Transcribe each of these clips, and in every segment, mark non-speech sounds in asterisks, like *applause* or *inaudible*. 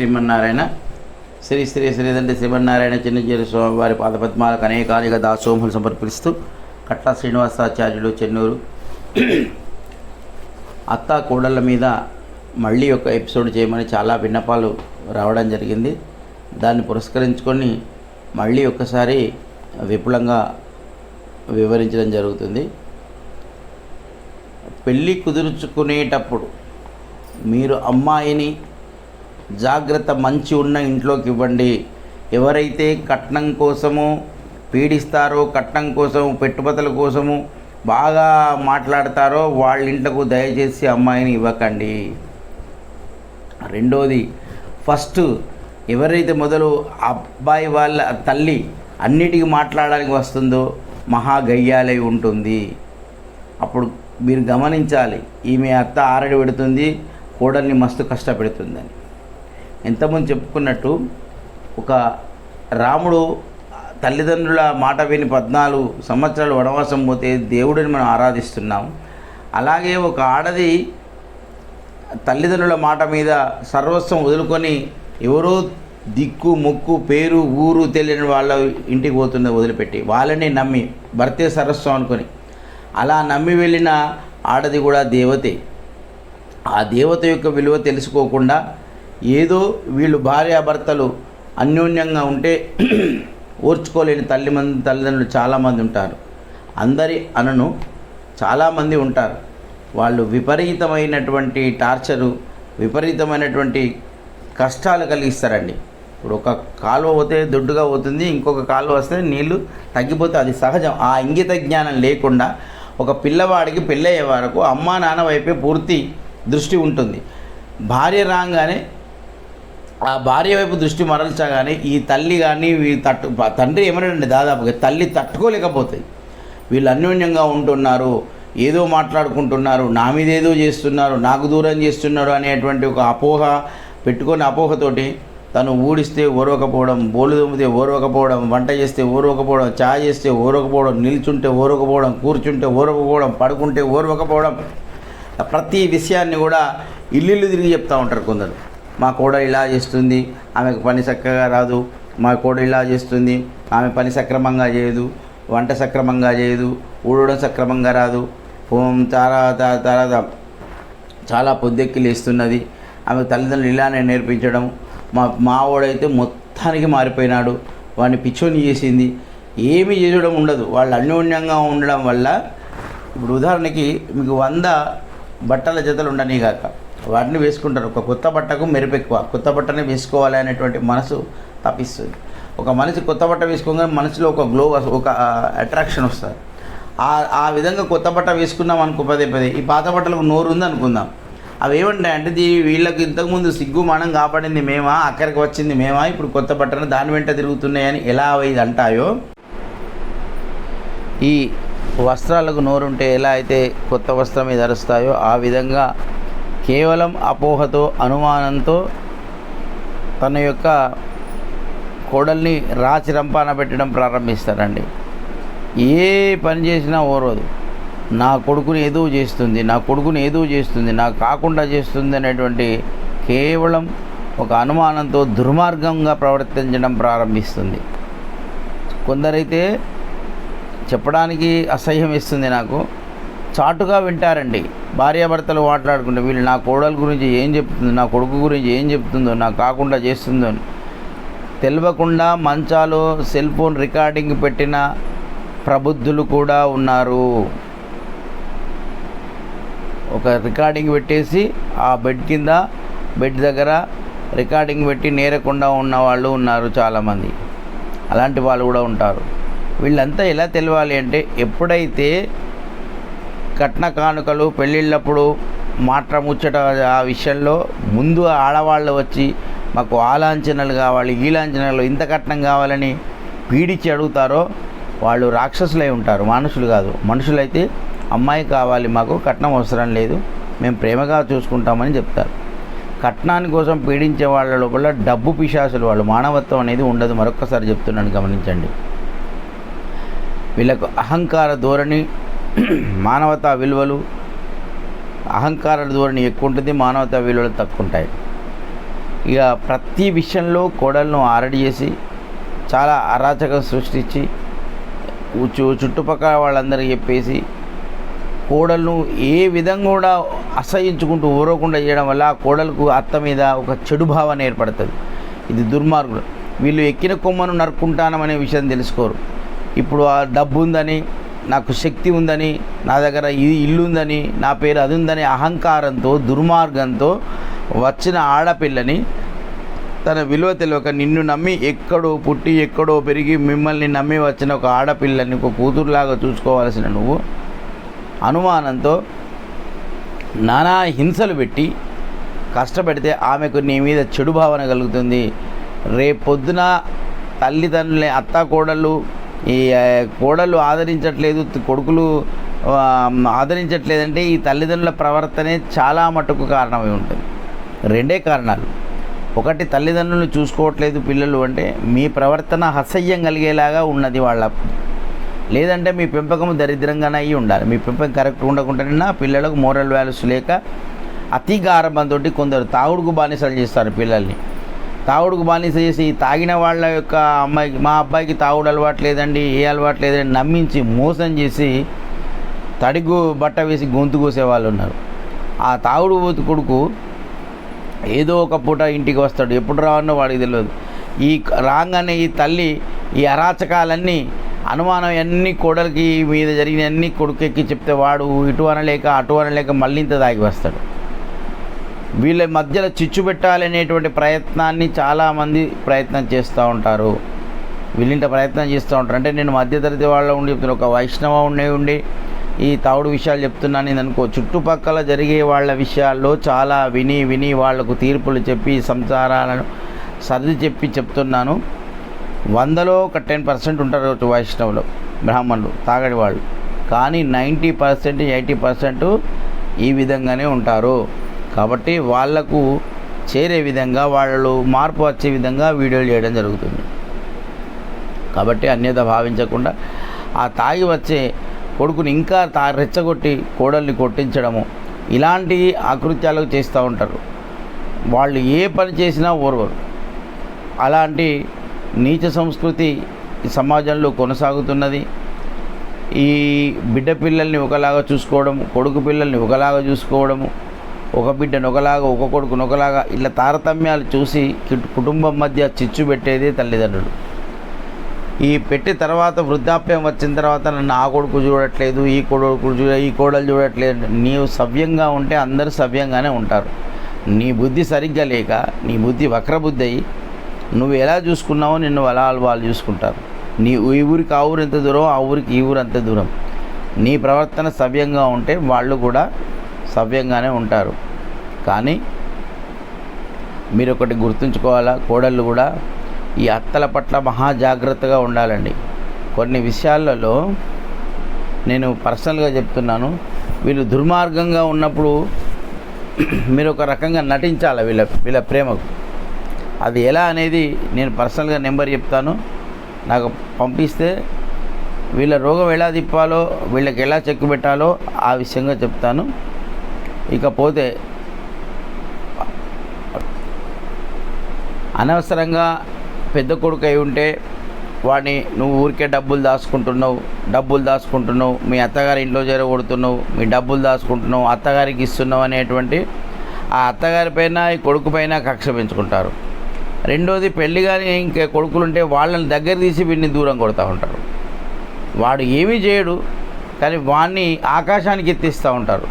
శ్రీమన్నారాయణ. శ్రీ శ్రీ శ్రీదండ్రి శ్రీమన్నారాయణ చిన్నజీరి స్వామి వారి పాదపద్మాలకు అనేకానిక దాసోములు సమర్పిస్తూ కట్ల శ్రీనివాసాచార్యులు చెన్నూరు. అత్త కోడళ్ళ మీద మళ్ళీ ఒక ఎపిసోడ్ చేయమని చాలా విన్నపాలు రావడం జరిగింది. దాన్ని పురస్కరించుకొని మళ్ళీ ఒక్కసారి విపులంగా వివరించడం జరుగుతుంది. పెళ్ళి కుదుర్చుకునేటప్పుడు మీరు అమ్మాయిని జాగ్రత్త మంచి ఉన్న ఇంట్లోకి ఇవ్వండి ఎవరైతే కట్నం కోసము పీడిస్తారో కట్నం కోసం పెట్టుబడుల కోసము బాగా మాట్లాడతారో వాళ్ళ ఇంట్లకు దయచేసి అమ్మాయిని ఇవ్వకండి. రెండోది ఫస్ట్ ఎవరైతే మొదలు అబ్బాయి వాళ్ళ తల్లి అన్నిటికీ మాట్లాడడానికి వస్తుందో మహా గయ్యాలై ఉంటుంది. అప్పుడు మీరు గమనించాలి ఈమె అత్త ఆరడి పెడుతుంది కోడల్ని మస్తు కష్టపెడుతుందని. ఇంతకుముందు చెప్పుకున్నట్టు ఒక రాముడు తల్లిదండ్రుల మాట విని పద్నాలుగు సంవత్సరాలు వనవాసం పోతే దేవుడిని మనం ఆరాధిస్తున్నాం. అలాగే ఒక ఆడది తల్లిదండ్రుల మాట మీద సర్వస్వం వదులుకొని ఎవరో దిక్కు మొక్కు పేరు ఊరు తెలియని వాళ్ళ ఇంటికి పోతున్న వదిలిపెట్టి వాళ్ళని నమ్మి భర్తే సర్వస్వం అనుకొని అలా నమ్మి వెళ్ళిన ఆడది కూడా దేవతే. ఆ దేవత యొక్క విలువ తెలుసుకోకుండా ఏదో వీళ్ళు భార్యాభర్తలు అన్యోన్యంగా ఉంటే *clears throat* ఓర్చుకోలేని తల్లి మంది తల్లిదండ్రులు చాలామంది ఉంటారు. అందరి అనను చాలామంది ఉంటారు. వాళ్ళు విపరీతమైనటువంటి టార్చరు విపరీతమైనటువంటి కష్టాలు కలిగిస్తారండి. ఇప్పుడు ఒక కాలువ పోతే దొడ్డుగా పోతుంది ఇంకొక కాలువ వస్తే నీళ్ళు తగ్గిపోతే అది సహజం. ఆ ఇంగిత జ్ఞానం లేకుండా ఒక పిల్లవాడికి పెళ్ళయ్యే వరకు అమ్మా నాన్న వైపే పూర్తి దృష్టి ఉంటుంది. భార్య రాగానే ఆ భార్య వైపు దృష్టి మరల్చగానే ఈ తల్లి కానీ వీ తట్టు తండ్రి ఏమన్నాడండి దాదాపుగా తల్లి తట్టుకోలేకపోతుంది వీళ్ళు అన్యోన్యంగా ఉంటున్నారు ఏదో మాట్లాడుకుంటున్నారు నా మీద ఏదో చేస్తున్నారు నాకు దూరం చేస్తున్నారు అనేటువంటి ఒక అపోహ పెట్టుకొని అపోహతోటి తను ఊడిస్తే ఓరవకపోవడం బోలు దొమ్మితే ఓరవకపోవడం వంట చేస్తే ఓరవకపోవడం చాయ్ చేస్తే ఓరవకపోవడం నిల్చుంటే ఓరవకపోవడం కూర్చుంటే ఓరవకపోవడం పడుకుంటే ఓరవకపోవడం ప్రతి విషయాన్ని కూడా ఇల్లు తిరిగి చెప్తూ ఉంటారు కొందరు. మా కోడ ఇలా చేస్తుంది ఆమెకు పని చక్కగా రాదు మా కోడ ఇలా చేస్తుంది ఆమె పని సక్రమంగా చేయదు వంట సక్రమంగా చేయదు ఊడడం సక్రమంగా రాదు. ఓం తారా తర్వాత చాలా పొద్దెక్కి లేస్తున్నది. ఆమె తల్లిదండ్రులు ఇలానే నేర్పించడం. మా మావాడైతే మొత్తానికి మారిపోయినాడు. వాడిని పిచ్చోని చేసింది. ఏమి చేయడం ఉండదు. వాళ్ళు అన్యోన్యంగా ఉండడం వల్ల ఇప్పుడు ఉదాహరణకి మీకు వంద బట్టల జతలు ఉండని కాక వాటిని వేసుకుంటారు. ఒక కొత్త బట్టకు మెరుపు ఎక్కువ. కొత్త బట్టనే వేసుకోవాలి అనేటువంటి మనసు తప్పిస్తుంది. ఒక మనిషి కొత్త బట్ట వేసుకోగానే మనసులో ఒక గ్లో ఒక అట్రాక్షన్ వస్తుంది. ఆ ఆ విధంగా కొత్త బట్ట వేసుకున్నాం అనుకో పదే పదే. ఈ పాత బట్టలకు నోరు ఉంది అనుకుందాం. అవి ఏమంటాయి అంటే దీ వీళ్ళకి ఇంతకుముందు సిగ్గు మనం కాపాడింది మేమా? అక్కడికి వచ్చింది మేమా? ఇప్పుడు కొత్త బట్టను దాని వెంట తిరుగుతున్నాయని ఎలా అవి అంటాయో? ఈ వస్త్రాలకు నోరుంటే ఎలా అయితే కొత్త వస్త్రం మీద అరుస్తాయో ఆ విధంగా కేవలం అపోహతో అనుమానంతో తన యొక్క కోడల్ని రాచి రంపాన పెట్టడం ప్రారంభిస్తారండి. ఏ పని చేసినా ఓరవదు నా కొడుకుని ఏదో చేస్తుంది నా కొడుకుని ఏదో చేస్తుంది నాకు కాకుండా చేస్తుంది అనేటువంటి కేవలం ఒక అనుమానంతో దుర్మార్గంగా ప్రవర్తించడం ప్రారంభిస్తుంది. కొందరైతే చెప్పడానికి అసహ్యం ఇస్తుంది నాకు. చాటుగా వింటారండి. భార్యాభర్తలు మాట్లాడుకుంటే వీళ్ళు నా కోడల గురించి ఏం చెప్తుందో నా కొడుకు గురించి ఏం చెప్తుందో నాకు కాకుండా చేస్తుందో అని. తెలియకుండా మంచాలు సెల్ ఫోన్ రికార్డింగ్ పెట్టిన ప్రబుద్ధులు కూడా ఉన్నారు. ఒక రికార్డింగ్ పెట్టేసి ఆ బెడ్ కింద బెడ్ దగ్గర రికార్డింగ్ పెట్టి నేరకుండా ఉన్న వాళ్ళు ఉన్నారు చాలామంది. అలాంటి వాళ్ళు కూడా ఉంటారు. వీళ్ళంతా ఎలా తెలియాలి అంటే ఎప్పుడైతే కట్న కానుకలు పెళ్ళిళ్ళప్పుడు మాట ముచ్చట ఆ విషయంలో ముందు ఆడవాళ్ళు వచ్చి మాకు ఆ లాంఛనాలు కావాలి ఈ లాంఛనాలు ఇంత కట్నం కావాలని పీడించి అడుగుతారో వాళ్ళు రాక్షసులై ఉంటారు మనుషులు కాదు. మనుషులైతే అమ్మాయి కావాలి మాకు కట్నం అవసరం లేదు మేము ప్రేమగా చూసుకుంటామని చెప్తారు. కట్నాని కోసం పీడించే వాళ్ళ లోపల డబ్బు పిశాసులు వాళ్ళు. మానవత్వం అనేది ఉండదు మరొక్కసారి చెప్తున్నాను గమనించండి. వీళ్ళకు అహంకార ధోరణి మానవతా విలువలు అహంకార ధోరణి ఎక్కువ ఉంటుంది మానవతా విలువలు తక్కువ ఉంటాయి ఇక ప్రతి విషయంలో కోడలను ఆరడి చేసి చాలా అరాచకం సృష్టించి చుట్టుపక్కల వాళ్ళందరికీ చెప్పేసి కోడలను ఏ విధంగా కూడా అసహించుకుంటూ ఊరకుండా చేయడం వల్ల ఆ కోడలకు అత్త మీద ఒక చెడు భావన ఏర్పడుతుంది. ఇది దుర్మార్గుడు వీళ్ళు ఎక్కిన కొమ్మను నరుక్కుంటానమనే విషయం తెలుసుకోరు. ఇప్పుడు ఆ డబ్బు ఉందని నాకు శక్తి ఉందని నా దగ్గర ఇది ఇల్లు ఉందని నా పేరు అది ఉందని అహంకారంతో దుర్మార్గంతో వచ్చిన ఆడపిల్లని తన విలువ తెలియక నిన్ను నమ్మి ఎక్కడో పుట్టి ఎక్కడో పెరిగి మిమ్మల్ని నమ్మి వచ్చిన ఒక ఆడపిల్లని ఒక కూతురులాగా చూసుకోవాల్సిన నువ్వు అనుమానంతో నానా హింసలు పెట్టి కష్టపెడితే ఆమెకు నీ మీద చెడు భావన కలుగుతుంది. రేపొద్దున తల్లిదండ్రులని అత్త కోడళ్ళు ఈ కోడళ్ళు ఆదరించట్లేదు కొడుకులు ఆదరించట్లేదంటే ఈ తల్లిదండ్రుల ప్రవర్తనే చాలా మటుకు కారణమై ఉంటుంది. రెండే కారణాలు. ఒకటి తల్లిదండ్రులను చూసుకోవట్లేదు పిల్లలు అంటే మీ ప్రవర్తన అసహ్యం కలిగేలాగా ఉన్నది వాళ్ళ లేదంటే మీ పెంపకం దరిద్రంగానే అయ్యి ఉండాలి. మీ పెంపకం కరెక్ట్ ఉండకుండానే పిల్లలకు మోరల్ వాల్యూస్ లేక అతి గారభంతో కొందరు తాగుడుకు బానిసలు చేస్తారు పిల్లల్ని. తాగుడుకు బానిస చేసి తాగిన వాళ్ళ యొక్క అమ్మాయికి మా అబ్బాయికి తాగుడు అలవాటు లేదండి ఏ అలవాటు లేదని నమ్మించి మోసం చేసి తడిగు బట్ట వేసి గొంతు కోసే వాళ్ళు ఉన్నారు. ఆ తాగుడు కొడుకు ఏదో ఒక పూట ఇంటికి వస్తాడు ఎప్పుడు రావన్నో వాడికి తెలియదు ఈ రాగానే ఈ తల్లి ఈ అరాచకాలన్నీ అనుమానం అన్ని కోడలికి మీద జరిగిన అన్ని కొడుకెక్కి చెప్తే వాడు ఇటు అనలేక అటు అనలేక మళ్ళీ ఇంత దాగి వస్తాడు. వీళ్ళ మధ్యలో చిచ్చు పెట్టాలనేటువంటి ప్రయత్నాన్ని చాలామంది ప్రయత్నం చేస్తూ ఉంటారు. వీళ్ళింట ప్రయత్నం చేస్తూ ఉంటారు. అంటే నేను మధ్యతరగతి వాళ్ళ ఉండి చెప్తున్నా ఒక వైష్ణవ ఉండే ఉండి ఈ తావుడు విషయాలు చెప్తున్నాను నేను అనుకో చుట్టుపక్కల జరిగే వాళ్ళ విషయాల్లో చాలా విని విని వాళ్ళకు తీర్పులు చెప్పి సంసారాలను సర్ది చెప్పి చెప్తున్నాను. వందలో ఒక టెన్ పర్సెంట్ ఉంటారు వైష్ణవులు బ్రాహ్మణులు తాగడి వాళ్ళు. కానీ నైంటీ పర్సెంట్ ఎయిటీ పర్సెంట్ ఈ విధంగానే ఉంటారు. కాబట్టి వాళ్ళకు చేరే విధంగా వాళ్ళు మార్పు వచ్చే విధంగా వీడియోలు చేయడం జరుగుతుంది. కాబట్టి అన్యత భావించకుండా ఆ తాగి వచ్చే కొడుకుని ఇంకా తా రెచ్చగొట్టి కోడల్ని కొట్టించడము ఇలాంటి ఆకృత్యాలు చేస్తూ ఉంటారు. వాళ్ళు ఏ పని చేసినా ఓర్వరు. అలాంటి నీచ సంస్కృతి సమాజంలో కొనసాగుతున్నది. ఈ బిడ్డ పిల్లల్ని ఒకలాగా చూసుకోవడం కొడుకు పిల్లల్ని ఒకలాగా చూసుకోవడము ఒక బిడ్డను ఒకలాగా ఒక కొడుకును ఒకలాగా ఇలా తారతమ్యాలు చూసి కిట్- కుటుంబం మధ్య చిచ్చు పెట్టేదే తల్లిదండ్రులు. ఈ పెట్టి తర్వాత వృద్ధాప్యం వచ్చిన తర్వాత నన్ను ఆ కొడుకు చూడట్లేదు ఈ కొడుకు చూడ ఈ కోడలు చూడట్లేదు. నీవు సవ్యంగా ఉంటే అందరూ సవ్యంగానే ఉంటారు. నీ బుద్ధి సరిగ్గా లేక నీ బుద్ధి వక్రబుద్ధి అయ్యి నువ్వు ఎలా చూసుకున్నావో నిన్ను అలా వాళ్ళు చూసుకుంటారు. నీ ఈ ఊరికి ఆ ఊరు ఎంత దూరం ఆ ఊరికి ఈ ఊరు అంత దూరం. నీ ప్రవర్తన సవ్యంగా ఉంటే వాళ్ళు కూడా సవ్యంగానే ఉంటారు. కానీ మీరు ఒకటి గుర్తుంచుకోవాలా? కోడళ్ళు కూడా ఈ అత్తల పట్ల మహా జాగ్రత్తగా ఉండాలండి. కొన్ని విషయాలలో నేను పర్సనల్గా చెప్తున్నాను. వీళ్ళు దుర్మార్గంగా ఉన్నప్పుడు మీరు ఒక రకంగా నటించాలి వీళ్ళ వీళ్ళ ప్రేమకు? అది ఎలా అనేది నేను పర్సనల్గా నెంబర్ చెప్తాను. నాకు పంపిస్తే వీళ్ళ రోగం ఎలా తిప్పాలో వీళ్ళకి ఎలా చెక్కు పెట్టాలో ఆ విషయంగా చెప్తాను. ఇకపోతే అనవసరంగా పెద్ద కొడుకు అయి ఉంటే వాడిని నువ్వు ఊరికే డబ్బులు దాచుకుంటున్నావు డబ్బులు దాచుకుంటున్నావు మీ అత్తగారి ఇంట్లో చేరగొడుతున్నావు మీ డబ్బులు దాచుకుంటున్నావు అత్తగారికి ఇస్తున్నావు అనేటువంటి ఆ అత్తగారి పైన ఈ కొడుకు పైన కక్ష పెంచుకుంటారు. రెండోది పెళ్ళి కానీ ఇంకా కొడుకులు ఉంటే వాళ్ళని దగ్గర తీసి వీడిని దూరం కొడుతూ ఉంటారు. వాడు ఏమీ చేయడు కానీ వాడిని ఆకాశానికి ఎత్తిస్తూ ఉంటారు.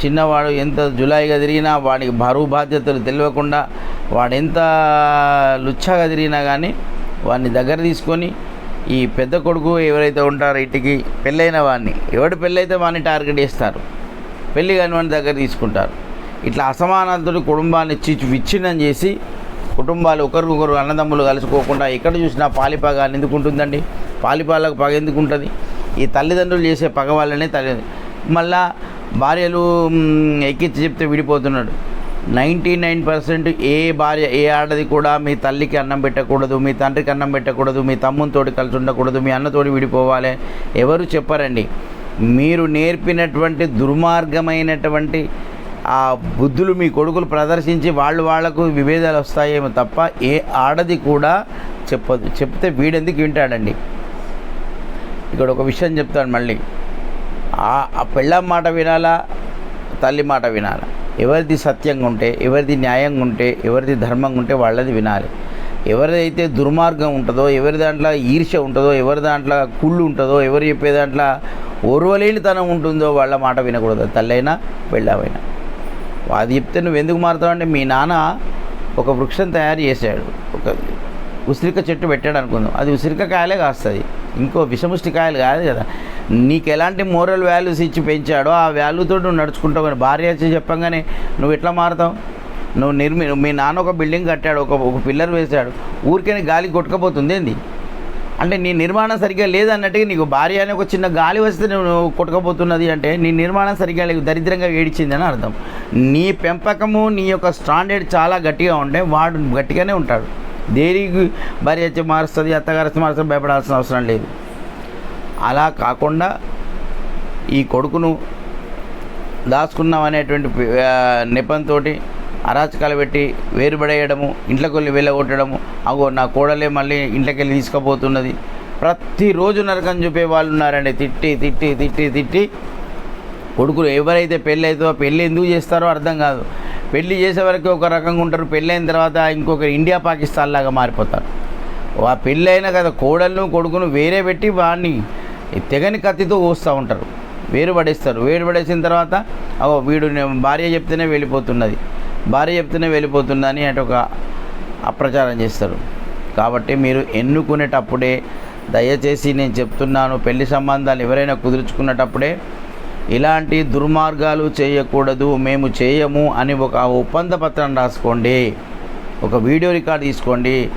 చిన్నవాడు ఎంత జులాయిగా తిరిగినా వాడికి బరువు బాధ్యతలు తెలియకుండా వాడు ఎంత లుచ్చాగా తిరిగినా కానీ వాడిని దగ్గర తీసుకొని ఈ పెద్ద కొడుకు ఎవరైతే ఉంటారో ఇంటికి పెళ్ళైన వాడిని ఎవడు పెళ్ళైతే వాడిని టార్గెట్ చేస్తారు పెళ్ళి కాని వాడిని దగ్గర తీసుకుంటారు. ఇట్లా అసమానతలు కుటుంబాన్ని చిచ్చు విచ్ఛిన్నం చేసి కుటుంబాలు ఒకరికొకరు అన్నదమ్ములు కలుసుకోకుండా ఎక్కడ చూసినా పాలిపగ ఎందుకు ఉంటుందండి? పాలిపాలకు పగ ఎందుకు ఉంటుంది? ఈ తల్లిదండ్రులు చేసే పగ వల్లనే తల్లి మళ్ళా భార్యలు ఎక్కించి చెప్తే విడిపోతున్నాడు. నైంటీ నైన్ పర్సెంట్ ఏ భార్య ఏ ఆడది కూడా మీ తల్లికి అన్నం పెట్టకూడదు మీ తండ్రికి అన్నం పెట్టకూడదు మీ తమ్మునితోటి కలిసి ఉండకూడదు మీ అన్నతోటి విడిపోవాలి. ఎవరు చెప్పరండి. మీరు నేర్పినటువంటి దుర్మార్గమైనటువంటి ఆ బుద్ధులు మీ కొడుకులు ప్రదర్శించి వాళ్ళు వాళ్ళకు విభేదాలు వస్తాయేమో తప్ప ఏ ఆడది కూడా చెప్పదు. చెప్తే వీడెందుకు వింటాడండి? ఇక్కడ ఒక విషయం చెప్తాను మళ్ళీ. ఆ ఆ పెళ్ళం మాట వినాలా? తల్లి మాట వినాలా? ఎవరిది సత్యంగా ఉంటే ఎవరిది న్యాయంగా ఉంటే ఎవరిది ధర్మంగా ఉంటే వాళ్ళది వినాలి. ఎవరిదైతే దుర్మార్గం ఉంటుందో ఎవరి దాంట్లో ఈర్ష్య ఉంటుందో ఎవరి దాంట్లో కుళ్ళు ఉంటుందో ఎవరు చెప్పే దాంట్లో ఓర్వలేనితనం ఉంటుందో వాళ్ళ మాట వినకూడదు. తల్లైనా పెళ్ళామైనా అది చెప్తే నువ్వు ఎందుకు మారుతావంటే మీ నాన్న ఒక వృక్షం తయారు చేశాడు. ఒక ఉసిరిక చెట్టు పెట్టాడు అనుకుందాం అది ఉసిరిక కాయలే కాస్తుంది. ఇంకో విషముష్టి కాయలు కాదు కదా. నీకు ఎలాంటి మోరల్ వాల్యూస్ ఇచ్చి పెంచాడో ఆ వాల్యూతో నువ్వు నడుచుకుంటావు కానీ భార్య వచ్చి చెప్పంగానే నువ్వు ఎట్లా మారుతావు? నువ్వు నిర్మి మీ నాన్న ఒక బిల్డింగ్ కట్టాడు ఒక ఒక పిల్లర్ వేశాడు ఊరికే గాలి కొట్టుకపోతుంది ఏంది? అంటే నీ నిర్మాణం సరిగ్గా లేదన్నట్టుగా నీకు భార్య అని ఒక చిన్న గాలి వస్తే నువ్వు కొట్టుకపోతున్నది అంటే నీ నిర్మాణం సరిగ్గా లేదు దరిద్రంగా ఏడిచిందని అర్థం. నీ పెంపకము నీ యొక్క స్టాండర్డ్ చాలా గట్టిగా ఉంటే వాడు గట్టిగానే ఉంటాడు. దేనికి భార్య వచ్చి మారుస్తుంది అత్తగారు మారుస్తుంది భయపడాల్సిన అవసరం లేదు. అలా కాకుండా ఈ కొడుకును దాచుకున్నాం అనేటువంటి నిపంతో అరాచకాలు పెట్టి వేరుపడేయడము ఇంట్లోకి వెళ్ళి వెళ్ళగొట్టడము అగో నా కోడలే మళ్ళీ ఇంట్లోకి వెళ్ళి తీసుకుపోతున్నది ప్రతిరోజు నరకం చూపే వాళ్ళు ఉన్నారండి. తిట్టి తిట్టి తిట్టి తిట్టి కొడుకులు ఎవరైతే పెళ్ళి అవుతుందో పెళ్ళి ఎందుకు చేస్తారో అర్థం కాదు. పెళ్ళి చేసే వరకు ఒక రకంగా ఉంటారు. పెళ్ళైన తర్వాత ఇంకొక ఇండియా పాకిస్తాన్ లాగా మారిపోతారు. ఆ పెళ్ళైన కదా కోడలను కొడుకును వేరే పెట్టి వాడిని తెగని కత్తితో ఊస్తూ ఉంటారు. వేరు పడేస్తారు. వేరు పడేసిన తర్వాత ఓ వీడు భార్య చెప్తేనే వెళ్ళిపోతున్నది. భార్య చెప్తేనే వెళ్ళిపోతుందని అటు ఒక అప్రచారం చేస్తారు. కాబట్టి మీరు ఎన్నుకునేటప్పుడే దయచేసి నేను చెప్తున్నాను పెళ్ళి సంబంధాలు ఎవరైనా కుదుర్చుకునేటప్పుడే ఇలాంటి దుర్మార్గాలు చేయకూడదు మేము చేయము అని ఒక ఒప్పంద పత్రం రాసుకోండి. ఒక వీడియో రికార్డ్ తీసుకోండి.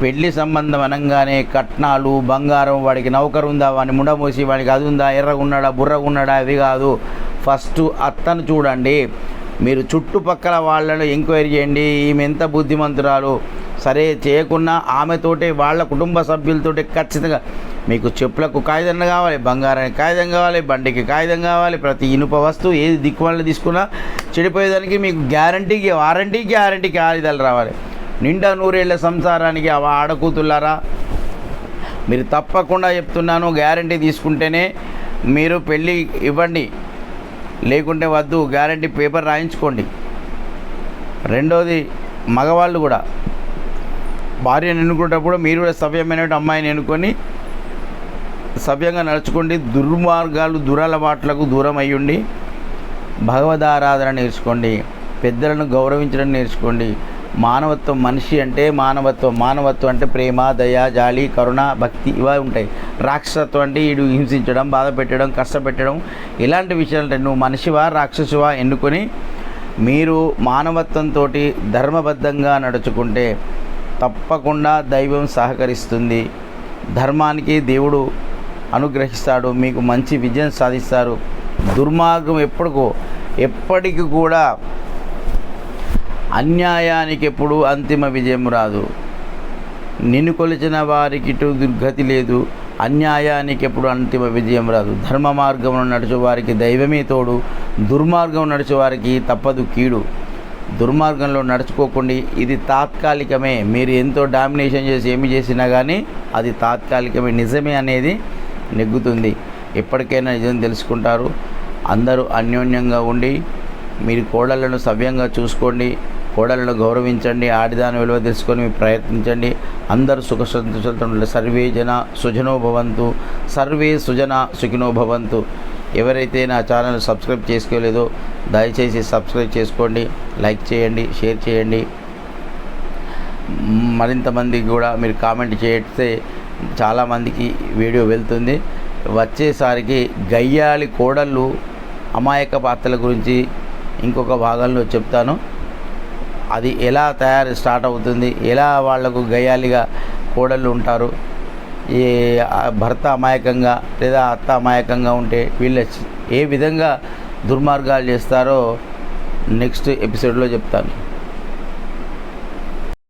పెళ్ళి సంబంధం అనగానే కట్నాలు బంగారం వాడికి నౌకరు ఉందా వాడిని ముండమోసి వాడికి అది ఉందా ఎర్రగున్నాడా? బుర్రగున్నాడా? అది అవి కాదు. ఫస్ట్ అత్తను చూడండి. మీరు చుట్టుపక్కల వాళ్ళను ఎంక్వైరీ చేయండి. ఈమె ఎంత బుద్ధిమంతురాలు. సరే చేయకున్నా ఆమెతోటే వాళ్ళ కుటుంబ సభ్యులతోటి ఖచ్చితంగా మీకు చెప్పులకు కాగితం కావాలి బంగారానికి కాగితం కావాలి బండికి కాగితం కావాలి ప్రతి ఇనుప వస్తువు ఏది దిక్కువాళ్ళు తీసుకున్నా చెడిపోయేదానికి మీకు గ్యారంటీ వారంటీ గ్యారంటీ కాగితాలు రావాలి. నిండా నూరేళ్ళ సంసారానికి ఆ ఆడకూతులారా? మీరు తప్పకుండా చెప్తున్నాను గ్యారంటీ తీసుకుంటేనే మీరు పెళ్ళి ఇవ్వండి. లేకుంటే వద్దు గ్యారంటీ పేపర్ రాయించుకోండి. రెండోది మగవాళ్ళు కూడా. భార్యను ఎన్నుకునేటప్పుడు మీరు కూడా సవ్యమైన అమ్మాయిని ఎన్నుకొని సవ్యంగా నడుచుకోండి. దుర్మార్గాలు దురలవాట్లకు దూరం అయ్యుండి భగవదారాధన నేర్చుకోండి. పెద్దలను గౌరవించడం నేర్చుకోండి. మానవత్వం మనిషి అంటే మానవత్వం మానవత్వం అంటే ప్రేమ దయ జాలి కరుణ భక్తి ఇవే ఉంటాయి. రాక్షసత్వం అంటే వీడు హింసించడం బాధ పెట్టడం కష్టపెట్టడం ఇలాంటి విషయాలు అంటే నువ్వు మనిషివా రాక్షసువా ఎన్నుకొని మీరు మానవత్వంతో ధర్మబద్ధంగా నడుచుకుంటే తప్పకుండా దైవం సహకరిస్తుంది. ధర్మానికి దేవుడు అనుగ్రహిస్తాడు మీకు మంచి విజయం సాధిస్తారు. దుర్మార్గం ఎప్పటికో ఎప్పటికి కూడా అన్యాయానికి ఎప్పుడు అంతిమ విజయం రాదు. నిన్ను కొలిచిన వారికి దుర్గతి లేదు. అన్యాయానికి ఎప్పుడు అంతిమ విజయం రాదు. ధర్మ మార్గంలో నడుచు వారికి దైవమే తోడు. దుర్మార్గం నడిచే వారికి తప్పదు కీడు. దుర్మార్గంలో నడుచుకోకుండా ఇది తాత్కాలికమే. మీరు ఎంతో డామినేషన్ చేసి ఏమి చేసినా కానీ అది తాత్కాలికమే. నిజమే అనేది నెగ్గుతుంది. ఎప్పటికైనా నిజం తెలుసుకుంటారు. అందరూ అన్యోన్యంగా ఉండి మీరు కోడళ్ళను సవ్యంగా చూసుకోండి. కోడలను గౌరవించండి ఆడిదాని విలువ తెలుసుకొని ప్రయత్నించండి. అందరూ సుఖ సంతోషంతో ఉండాలి. సర్వే జన సుజనో భవంతు సర్వే సుజన సుఖినో భవంతు. ఎవరైతే నా ఛానల్ సబ్స్క్రైబ్ చేసుకోలేదో దయచేసి సబ్స్క్రైబ్ చేసుకోండి లైక్ చేయండి షేర్ చేయండి. మరింత మందికి కూడా మీరు కామెంట్ చేస్తే చాలామందికి వీడియో వెళ్తుంది. వచ్చేసరికి గయ్యాలి కోడళ్ళు అమాయక పాత్రల గురించి ఇంకొక భాగంలో చెప్తాను. అది ఎలా తయారు స్టార్ట్ అవుతుంది ఎలా వాళ్ళకు గయాలిగా కోడళ్ళు ఉంటారు ఈ భర్త అమాయకంగా లేదా అత్త అమాయకంగా ఉంటే వీళ్ళు ఏ విధంగా దుర్మార్గాలు చేస్తారో నెక్స్ట్ ఎపిసోడ్లో చెప్తాను.